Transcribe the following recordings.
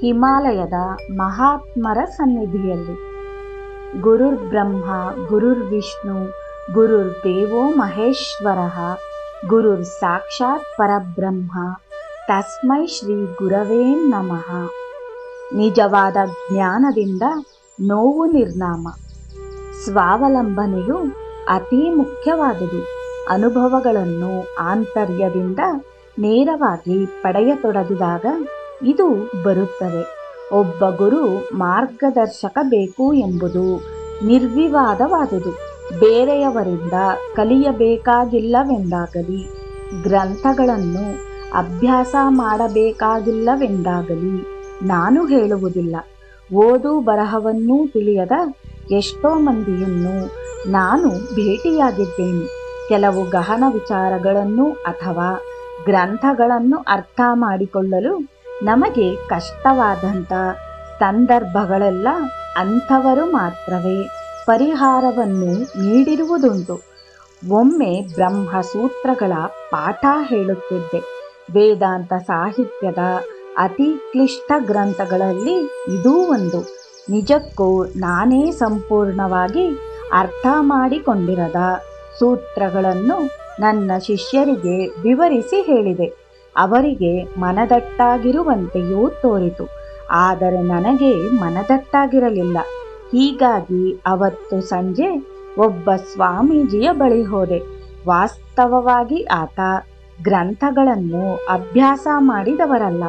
ಹಿಮಾಲಯದ ಮಹಾತ್ಮರ ಸನ್ನಿಧಿಯಲ್ಲಿ. ಗುರುರ್ ಬ್ರಹ್ಮ, ಗುರುರ್ ವಿಷ್ಣು, ಗುರುರ್ ದೇವೋ ಮಹೇಶ್ವರ, ಗುರುರ್ ಸಾಕ್ಷಾತ್ ಪರಬ್ರಹ್ಮ, ತಸ್ಮೈ ಶ್ರೀ ಗುರವೇ ನಮಃ. ನಿಜವಾದ ಜ್ಞಾನದಿಂದ ನೋವು ನಿರ್ನಾಮ. ಸ್ವಾವಲಂಬನೆಯು ಅತಿ ಮುಖ್ಯವಾದುದು. ಅನುಭವಗಳನ್ನು ಆಂತರ್ಯದಿಂದ ನೇರವಾಗಿ ಪಡೆಯತೊಡಗಿದಾಗ ಇದು ಬರುತ್ತದೆ. ಒಬ್ಬ ಗುರು ಮಾರ್ಗದರ್ಶಕ ಬೇಕು ಎಂಬುದು ನಿರ್ವಿವಾದವಾದುದು. ಬೇರೆಯವರಿಂದ ಕಲಿಯಬೇಕಾಗಿಲ್ಲವೆಂದಾಗಲಿ, ಗ್ರಂಥಗಳನ್ನು ಅಭ್ಯಾಸ ಮಾಡಬೇಕಾಗಿಲ್ಲವೆಂದಾಗಲಿ ನಾನು ಹೇಳುವುದಿಲ್ಲ. ಓದು ಬರಹವನ್ನೂ ತಿಳಿಯದ ಎಷ್ಟೋ ಮಂದಿಯನ್ನು ನಾನು ಭೇಟಿಯಾಗಿದ್ದೇನೆ. ಕೆಲವು ಗಹನ ವಿಚಾರಗಳನ್ನು ಅಥವಾ ಗ್ರಂಥಗಳನ್ನು ಅರ್ಥ ಮಾಡಿಕೊಳ್ಳಲು ನಮಗೆ ಕಷ್ಟವಾದಂಥ ಸಂದರ್ಭಗಳೆಲ್ಲ ಅಂಥವರು ಮಾತ್ರವೇ. ಪರಿಹಾರವನ್ನು ನೀಡಿರುವುದುಂಟು. ಒಮ್ಮೆ ಬ್ರಹ್ಮಸೂತ್ರಗಳ ಪಾಠ ಹೇಳುತ್ತಿದ್ದೆ. ವೇದಾಂತ ಸಾಹಿತ್ಯದ ಅತಿ ಕ್ಲಿಷ್ಟ ಗ್ರಂಥಗಳಲ್ಲಿ ಇದೂ ಒಂದು. ನಿಜಕ್ಕೂ ನಾನೇ ಸಂಪೂರ್ಣವಾಗಿ ಅರ್ಥ ಮಾಡಿಕೊಂಡಿರದ ಸೂತ್ರಗಳನ್ನು ನನ್ನ ಶಿಷ್ಯರಿಗೆ ವಿವರಿಸಿ ಹೇಳಿದೆ. ಅವರಿಗೆ ಮನದಟ್ಟಾಗಿರುವಂತೆಯೂ ತೋರಿತು. ಆದರೆ ನನಗೆ ಮನದಟ್ಟಾಗಿರಲಿಲ್ಲ. ಹೀಗಾಗಿ ಅವತ್ತು ಸಂಜೆ ಒಬ್ಬ ಸ್ವಾಮೀಜಿಯ ಬಳಿ ಹೋದೆ. ವಾಸ್ತವವಾಗಿ ಆತ ಗ್ರಂಥಗಳನ್ನು ಅಭ್ಯಾಸ ಮಾಡಿದವರಲ್ಲ.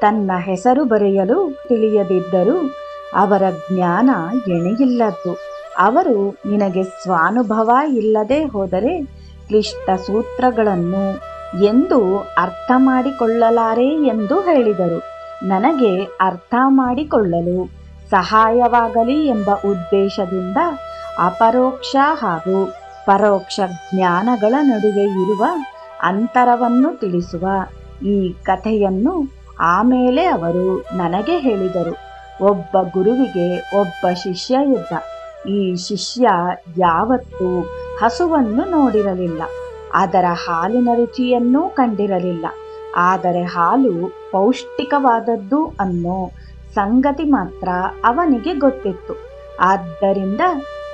ತನ್ನ ಹೆಸರು ಬರೆಯಲು ತಿಳಿಯದಿದ್ದರೂ ಅವರ ಜ್ಞಾನ ಎಣೆಯಿಲ್ಲದ್ದು. ಅವರು, ನಿನಗೆ ಸ್ವಾನುಭವ ಇಲ್ಲದೆ ಹೋದರೆ ಕ್ಲಿಷ್ಟ ಸೂತ್ರಗಳನ್ನು ಎಂದು ಅರ್ಥ ಮಾಡಿಕೊಳ್ಳಲಾರೆ ಎಂದು ಹೇಳಿದರು. ನನಗೆ ಅರ್ಥ ಮಾಡಿಕೊಳ್ಳಲು ಸಹಾಯವಾಗಲಿ ಎಂಬ ಉದ್ದೇಶದಿಂದ ಅಪರೋಕ್ಷ ಹಾಗೂ ಪರೋಕ್ಷ ಜ್ಞಾನಗಳ ನಡುವೆ ಇರುವ ಅಂತರವನ್ನು ತಿಳಿಸುವ ಈ ಕಥೆಯನ್ನು ಆಮೇಲೆ ಅವರು ನನಗೆ ಹೇಳಿದರು. ಒಬ್ಬ ಗುರುವಿಗೆ ಒಬ್ಬ ಶಿಷ್ಯ ಇದ್ದ. ಈ ಶಿಷ್ಯ ಯಾವತ್ತೂ ಹಸುವನ್ನು ನೋಡಿರಲಿಲ್ಲ. ಅದರ ಹಾಲಿನ ರುಚಿಯನ್ನೂ ಕಂಡಿರಲಿಲ್ಲ. ಆದರೆ ಹಾಲು ಪೌಷ್ಟಿಕವಾದದ್ದು ಅನ್ನೋ ಸಂಗತಿ ಮಾತ್ರ ಅವನಿಗೆ ಗೊತ್ತಿತ್ತು. ಆದ್ದರಿಂದ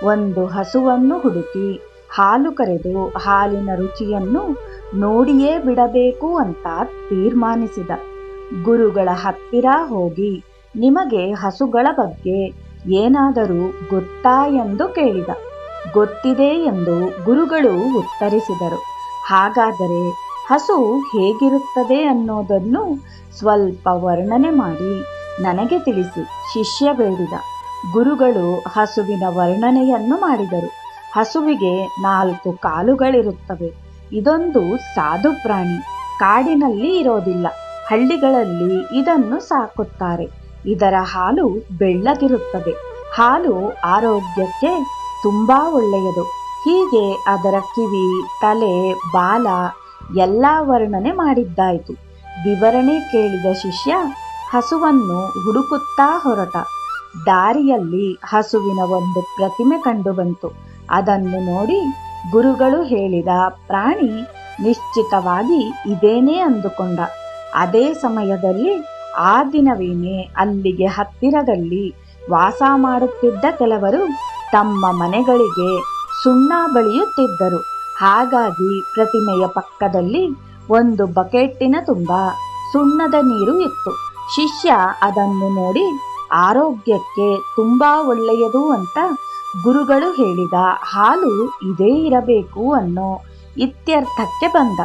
ಒಂದು ಹಸುವನ್ನು ಹುಡುಕಿ ಹಾಲು ಕರೆದು ಹಾಲಿನ ರುಚಿಯನ್ನು ನೋಡಿಯೇ ಬಿಡಬೇಕು ಅಂತ ತೀರ್ಮಾನಿಸಿದ. ಗುರುಗಳ ಹತ್ತಿರ ಹೋಗಿ ನಿಮಗೆ ಹಸುಗಳ ಬಗ್ಗೆ ಏನಾದರೂ ಗೊತ್ತಾ ಎಂದು ಕೇಳಿದ. ಗೊತ್ತಿದೆ ಎಂದು ಗುರುಗಳು ಉತ್ತರಿಸಿದರು. ಹಾಗಾದರೆ ಹಸು ಹೇಗಿರುತ್ತದೆ ಅನ್ನೋದನ್ನು ಸ್ವಲ್ಪ ವರ್ಣನೆ ಮಾಡಿ, ನನಗೆ ತಿಳಿಸಿ. ಶಿಷ್ಯ ಬೇಡಿದ. ಗುರುಗಳು ಹಸುವಿನ ವರ್ಣನೆಯನ್ನು ಮಾಡಿದರು. ಹಸುವಿಗೆ ನಾಲ್ಕು ಕಾಲುಗಳಿರುತ್ತವೆ. ಇದೊಂದು ಸಾಧು ಪ್ರಾಣಿ. ಕಾಡಿನಲ್ಲಿ ಇರೋದಿಲ್ಲ. ಹಳ್ಳಿಗಳಲ್ಲಿ ಇದನ್ನು ಸಾಕುತ್ತಾರೆ. ಇದರ ಹಾಲು ಬೆಳ್ಳಗಿರುತ್ತದೆ. ಹಾಲು ಆರೋಗ್ಯಕ್ಕೆ ತುಂಬಾ ಒಳ್ಳೆಯದು. ಹೀಗೆ ಅದರ ಕಿವಿ, ತಲೆ, ಬಾಲ ಎಲ್ಲ ವರ್ಣನೆ ಮಾಡಿದ್ದಾಯಿತು. ವಿವರಣೆ ಕೇಳಿದ ಶಿಷ್ಯ ಹಸುವನ್ನು ಹುಡುಕುತ್ತಾ ಹೊರಟ. ದಾರಿಯಲ್ಲಿ ಹಸುವಿನ ಒಂದು ಪ್ರತಿಮೆ ಕಂಡುಬಂತು. ಅದನ್ನು ನೋಡಿ ಗುರುಗಳು ಹೇಳಿದ ಪ್ರಾಣಿ ನಿಶ್ಚಿತವಾಗಿ ಇದೇನೇ ಅಂದುಕೊಂಡ. ಅದೇ ಸಮಯದಲ್ಲಿ ಆ ದಿನವೇನೆ ಅಲ್ಲಿಗೆ ಹತ್ತಿರದಲ್ಲಿ ವಾಸ ಮಾಡುತ್ತಿದ್ದ ಕೆಲವರು ತಮ್ಮ ಮನೆಗಳಿಗೆ ಸುಣ್ಣ ಬಳಿಯುತ್ತಿದ್ದರು. ಹಾಗಾಗಿ ಪ್ರತಿಮೆಯ ಪಕ್ಕದಲ್ಲಿ ಒಂದು ಬಕೆಟ್ಟಿನ ತುಂಬ ಸುಣ್ಣದ ನೀರು ಇತ್ತು. ಶಿಷ್ಯ ಅದನ್ನು ನೋಡಿ, ಆರೋಗ್ಯಕ್ಕೆ ತುಂಬಾ ಒಳ್ಳೆಯದು ಅಂತ ಗುರುಗಳು ಹೇಳಿದ ಹಾಲು ಇದೇ ಇರಬೇಕು ಅನ್ನೋ ಇತ್ಯರ್ಥಕ್ಕೆ ಬಂದ.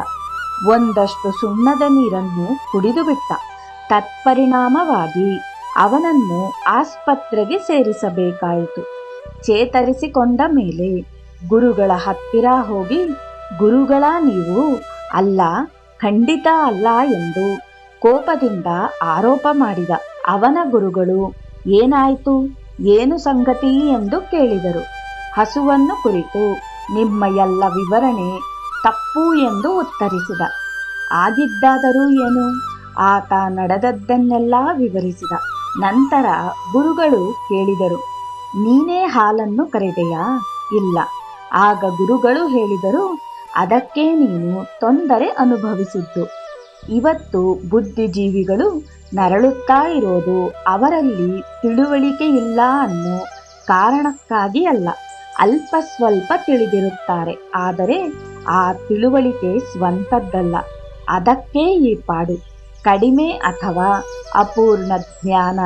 ಒಂದಷ್ಟು ಸುಣ್ಣದ ನೀರನ್ನು ಕುಡಿದುಬಿಟ್ಟ ತತ್ಪರಿಣಾಮವಾಗಿ ಅವನನ್ನು ಆಸ್ಪತ್ರೆಗೆ ಸೇರಿಸಬೇಕಾಯಿತು. ಚೇತರಿಸಿಕೊಂಡ ಮೇಲೆ ಗುರುಗಳ ಹತ್ತಿರ ಹೋಗಿ, ಗುರುಗಳ ನೀವು ಅಲ್ಲ, ಖಂಡಿತ ಅಲ್ಲ ಎಂದು ಕೋಪದಿಂದ ಆರೋಪ ಮಾಡಿದ ಅವನ ಗುರುಗಳು, ಏನಾಯಿತು? ಏನು ಸಂಗತಿ? ಎಂದು ಕೇಳಿದರು. ಹಸುವನ್ನು ಕುರಿತು ನಿಮ್ಮ ಎಲ್ಲ ವಿವರಣೆ ತಪ್ಪು ಎಂದು ಉತ್ತರಿಸಿದ. ಆಗಿದ್ದಾದರೂ ಏನು? ಆತ ನಡೆದದ್ದನ್ನೆಲ್ಲ ವಿವರಿಸಿದ. ನಂತರ ಗುರುಗಳು ಕೇಳಿದರು. ನೀನೇ ಹಾಲನ್ನು ಕರೆದೆಯಾ? ಇಲ್ಲ. ಆಗ ಗುರುಗಳು ಹೇಳಿದರು, ಅದಕ್ಕೆ ನೀನು ತೊಂದರೆ ಅನುಭವಿಸಿದ್ದು. ಇವತ್ತು ಬುದ್ಧಿಜೀವಿಗಳು ನರಳುತ್ತಾ ಇರೋದು ಅವರಲ್ಲಿ ತಿಳುವಳಿಕೆ ಇಲ್ಲ ಅನ್ನೋ ಕಾರಣಕ್ಕಾಗಿ ಅಲ್ಲ, ಅಲ್ಪ ಸ್ವಲ್ಪ ತಿಳಿದಿರುತ್ತಾರೆ. ಆದರೆ ಆ ತಿಳುವಳಿಕೆ ಸ್ವಂತದ್ದಲ್ಲ. ಅದಕ್ಕೆ ಈ ಪಾಡು. ಕಡಿಮೆ ಅಥವಾ ಅಪೂರ್ಣ ಜ್ಞಾನ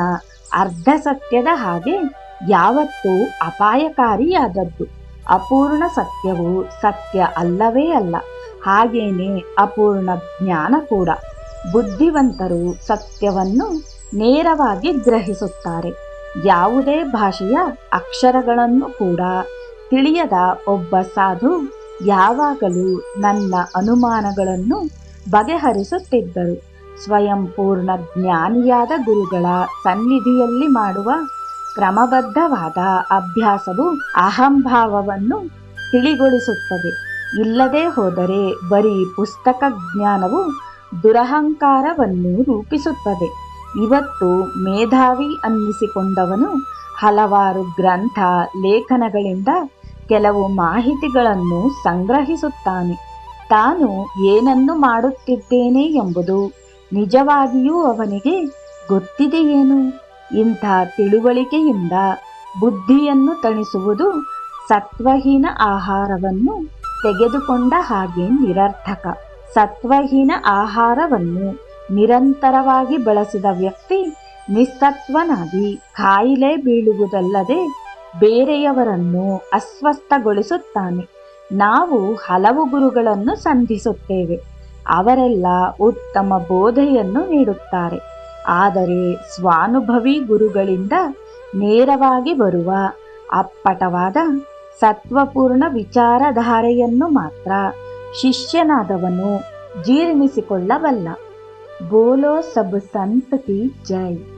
ಅರ್ಧ ಸತ್ಯದ ಹಾಗೆ ಯಾವತ್ತೂ ಅಪಾಯಕಾರಿಯಾದದ್ದು. ಅಪೂರ್ಣ ಸತ್ಯವು ಸತ್ಯ ಅಲ್ಲವೇ ಅಲ್ಲ. ಹಾಗೇನೆ ಅಪೂರ್ಣ ಜ್ಞಾನ ಕೂಡ. ಬುದ್ಧಿವಂತರು ಸತ್ಯವನ್ನು ನೇರವಾಗಿ ಗ್ರಹಿಸುತ್ತಾರೆ. ಯಾವುದೇ ಭಾಷೆಯ ಅಕ್ಷರಗಳನ್ನು ಕೂಡ ತಿಳಿಯದ ಒಬ್ಬ ಸಾಧು ಯಾವಾಗಲೂ ನನ್ನ ಅನುಮಾನಗಳನ್ನು ಬಗೆಹರಿಸುತ್ತಿದ್ದರು. ಸ್ವಯಂಪೂರ್ಣ ಜ್ಞಾನಿಯಾದ ಗುರುಗಳ ಸನ್ನಿಧಿಯಲ್ಲಿ ಮಾಡುವ ಕ್ರಮಬದ್ಧವಾದ ಅಭ್ಯಾಸವು ಅಹಂಭಾವವನ್ನು ತಿಳಿಗೊಳಿಸುತ್ತದೆ. ಇಲ್ಲದೆ ಹೋದರೆ ಬರೀ ಪುಸ್ತಕ ಜ್ಞಾನವು ದುರಹಂಕಾರವನ್ನು ರೂಪಿಸುತ್ತದೆ. ಇವತ್ತು ಮೇಧಾವಿ ಅನ್ನಿಸಿಕೊಂಡವನು ಹಲವಾರು ಗ್ರಂಥ, ಲೇಖನಗಳಿಂದ ಕೆಲವು ಮಾಹಿತಿಗಳನ್ನು ಸಂಗ್ರಹಿಸುತ್ತಾನೆ. ತಾನು ಏನನ್ನು ಮಾಡುತ್ತಿದ್ದೇನೆ ಎಂಬುದು ನಿಜವಾಗಿಯೂ ಅವನಿಗೆ ಗೊತ್ತಿದೆಯೇನು? ಇಂಥ ತಿಳುವಳಿಕೆಯಿಂದ ಬುದ್ಧಿಯನ್ನು ತಣಿಸುವುದು ಸತ್ವಹೀನ ಆಹಾರವನ್ನು ತೆಗೆದುಕೊಂಡ ಹಾಗೆ ನಿರರ್ಥಕ. ಸತ್ವಹೀನ ಆಹಾರವನ್ನು ನಿರಂತರವಾಗಿ ಬಳಸಿದ ವ್ಯಕ್ತಿ ನಿಸ್ಸತ್ವನಾಗಿ ಕಾಯಿಲೆ ಬೀಳುವುದಲ್ಲದೆ ಬೇರೆಯವರನ್ನು ಅಸ್ವಸ್ಥಗೊಳಿಸುತ್ತಾನೆ. ನಾವು ಹಲವು ಗುರುಗಳನ್ನು ಸಂಧಿಸುತ್ತೇವೆ. ಅವರೆಲ್ಲ ಉತ್ತಮ ಬೋಧೆಯನ್ನು ನೀಡುತ್ತಾರೆ. ಆದರೆ ಸ್ವಾನುಭವಿ ಗುರುಗಳಿಂದ ನೇರವಾಗಿ ಬರುವ ಅಪ್ಪಟವಾದ ಸತ್ವಪೂರ್ಣ ವಿಚಾರಧಾರೆಯನ್ನು ಮಾತ್ರ ಶಿಷ್ಯನಾದವನು ಜೀರ್ಣಿಸಿಕೊಳ್ಳಬಲ್ಲ. ಬೋಲೋ ಸಬ್ ಸಂತತಿ ಜೈ.